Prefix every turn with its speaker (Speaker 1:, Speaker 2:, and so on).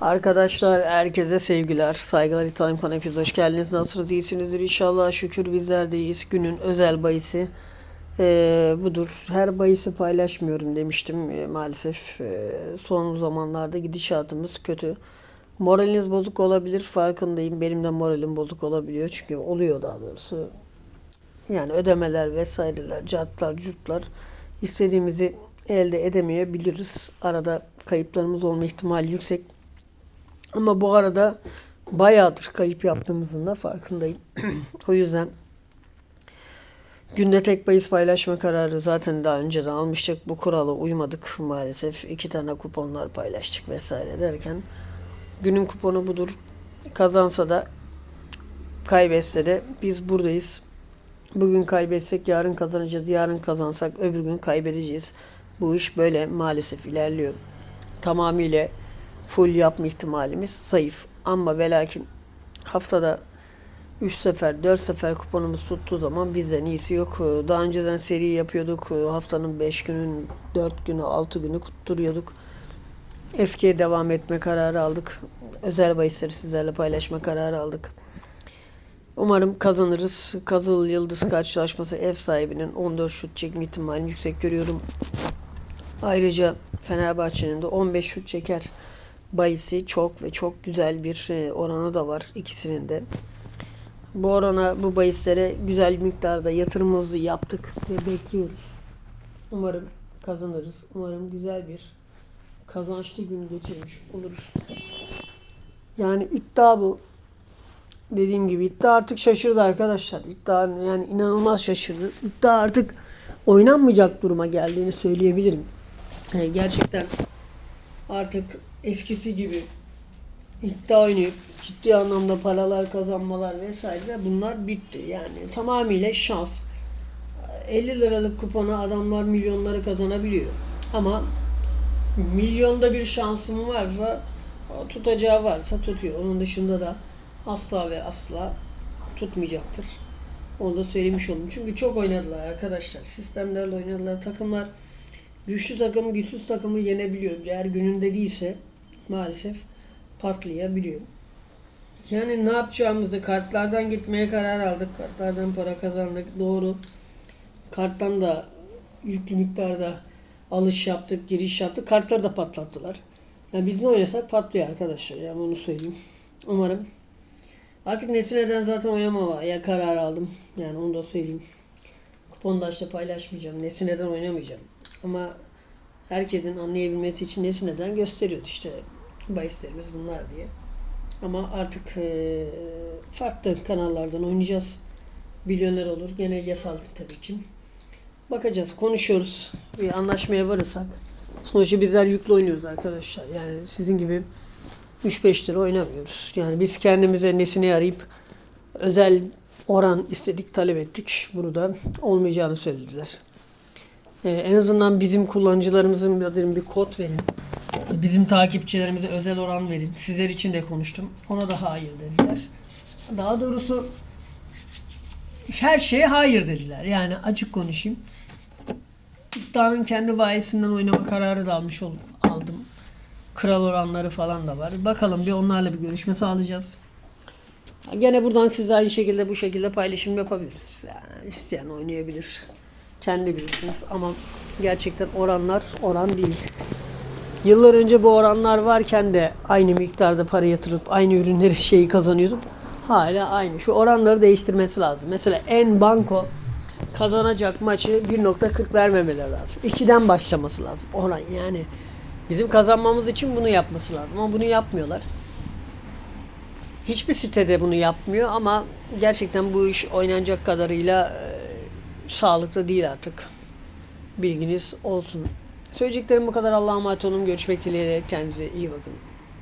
Speaker 1: Arkadaşlar herkese sevgiler, saygılar, İtalyan Panafyoz hoş geldiniz. Nasılsınız, iyisinizdir inşallah. Şükür bizler de iyiyiz. Günün özel bayisi eee, budur. Her bayisi paylaşmıyorum demiştim. Eee, maalesef eee, son zamanlarda gidişatımız kötü. Moraliniz bozuk olabilir, farkındayım. Benim de moralim bozuk olabiliyor. Çünkü oluyor daha doğrusu. Yani ödemeler vesaireler, cartlar, curtlar istediğimizi elde edemeyebiliriz. Arada kayıplarımız olma ihtimali yüksek. Ama bu arada bayağıdır kayıp yaptığımızın da farkındayım. o yüzden günde tek bahis paylaşma kararı zaten daha önceden almıştık. Bu kurala uymadık maalesef. İki tane kuponlar paylaştık vesaire derken günün kuponu budur. Kazansa da kaybetse de biz buradayız. Bugün kaybetsek yarın kazanacağız. Yarın kazansak öbür gün kaybedeceğiz. Bu iş böyle maalesef ilerliyor. Tamamıyla full yapma ihtimalimiz zayıf. Ama ve lakin haftada 3 sefer 4 sefer kuponumuz tuttuğu zaman bizden iyisi yok. Daha önceden seri yapıyorduk. Haftanın 5 günün 4 günü 6 günü kutturuyorduk. Eskiye devam etme kararı aldık. Özel bahisleri sizlerle paylaşma kararı aldık. Umarım kazanırız. Kazıl Yıldız karşılaşması ev sahibinin 14 şut çekme ihtimalini yüksek görüyorum. Ayrıca Fenerbahçe'nin de 15 şut çeker bahisi çok ve çok güzel bir e, oranı da var ikisinin de. Bu orana, bu bahislere güzel miktarda yatırımımızı yaptık ve bekliyoruz. Umarım kazanırız. Umarım güzel bir kazançlı gün geçirmiş oluruz. Yani iddia bu. Dediğim gibi iddia artık şaşırdı arkadaşlar. İddia yani inanılmaz şaşırdı. İddia artık oynanmayacak duruma geldiğini söyleyebilirim. E, gerçekten artık eskisi gibi iddia oynayıp ciddi anlamda paralar kazanmalar vesaire bunlar bitti. Yani tamamıyla şans. 50 liralık kupona adamlar milyonları kazanabiliyor. Ama milyonda bir şansım varsa tutacağı varsa tutuyor. Onun dışında da asla ve asla tutmayacaktır. Onu da söylemiş oldum. Çünkü çok oynadılar arkadaşlar. Sistemlerle oynadılar. Takımlar güçlü takım güçsüz takımı yenebiliyor. Eğer gününde değilse maalesef patlayabiliyor. Yani ne yapacağımızı kartlardan gitmeye karar aldık. Kartlardan para kazandık. Doğru. Karttan da yüklü miktarda alış yaptık, giriş yaptık. Kartları da patlattılar. Yani biz ne oynasak patlıyor arkadaşlar. Yani onu söyleyeyim. Umarım. Artık Nesine'den zaten oynamamaya karar aldım. Yani onu da söyleyeyim. Kuponda işte paylaşmayacağım. Nesine'den oynamayacağım. Ama herkesin anlayabilmesi için Nesine'den gösteriyordu işte bahislerimiz bunlar diye. Ama artık e, farklı kanallardan oynayacağız. Milyoner olur. Gene yasal tabii ki. Bakacağız, konuşuyoruz. Bir anlaşmaya varırsak. Sonuçta bizler yüklü oynuyoruz arkadaşlar. Yani sizin gibi 3-5 lira oynamıyoruz. Yani biz kendimize nesini arayıp özel oran istedik, talep ettik. Bunu da olmayacağını söylediler. Ee, en azından bizim kullanıcılarımızın bir, bir kod verin. Bizim takipçilerimize özel oran verin. Sizler için de konuştum. Ona da hayır dediler. Daha doğrusu her şeye hayır dediler. Yani açık konuşayım. İddianın kendi bayisinden oynama kararı da almış ol, aldım. Kral oranları falan da var. Bakalım bir onlarla bir görüşme sağlayacağız. Gene buradan siz de aynı şekilde bu şekilde paylaşım yapabiliriz. Yani isteyen oynayabilir. Kendi bilirsiniz ama gerçekten oranlar oran değil. Yıllar önce bu oranlar varken de aynı miktarda para yatırıp aynı ürünleri şeyi kazanıyordum. Hala aynı. Şu oranları değiştirmesi lazım. Mesela en banko kazanacak maçı 1.40 vermemeleri lazım. 2'den başlaması lazım. Oran yani bizim kazanmamız için bunu yapması lazım. Ama bunu yapmıyorlar. Hiçbir sitede bunu yapmıyor ama gerçekten bu iş oynanacak kadarıyla sağlıklı değil artık. Bilginiz olsun. Söyleyeceklerim bu kadar. Allah'a emanet olun. Görüşmek dileğiyle. Kendinize iyi bakın.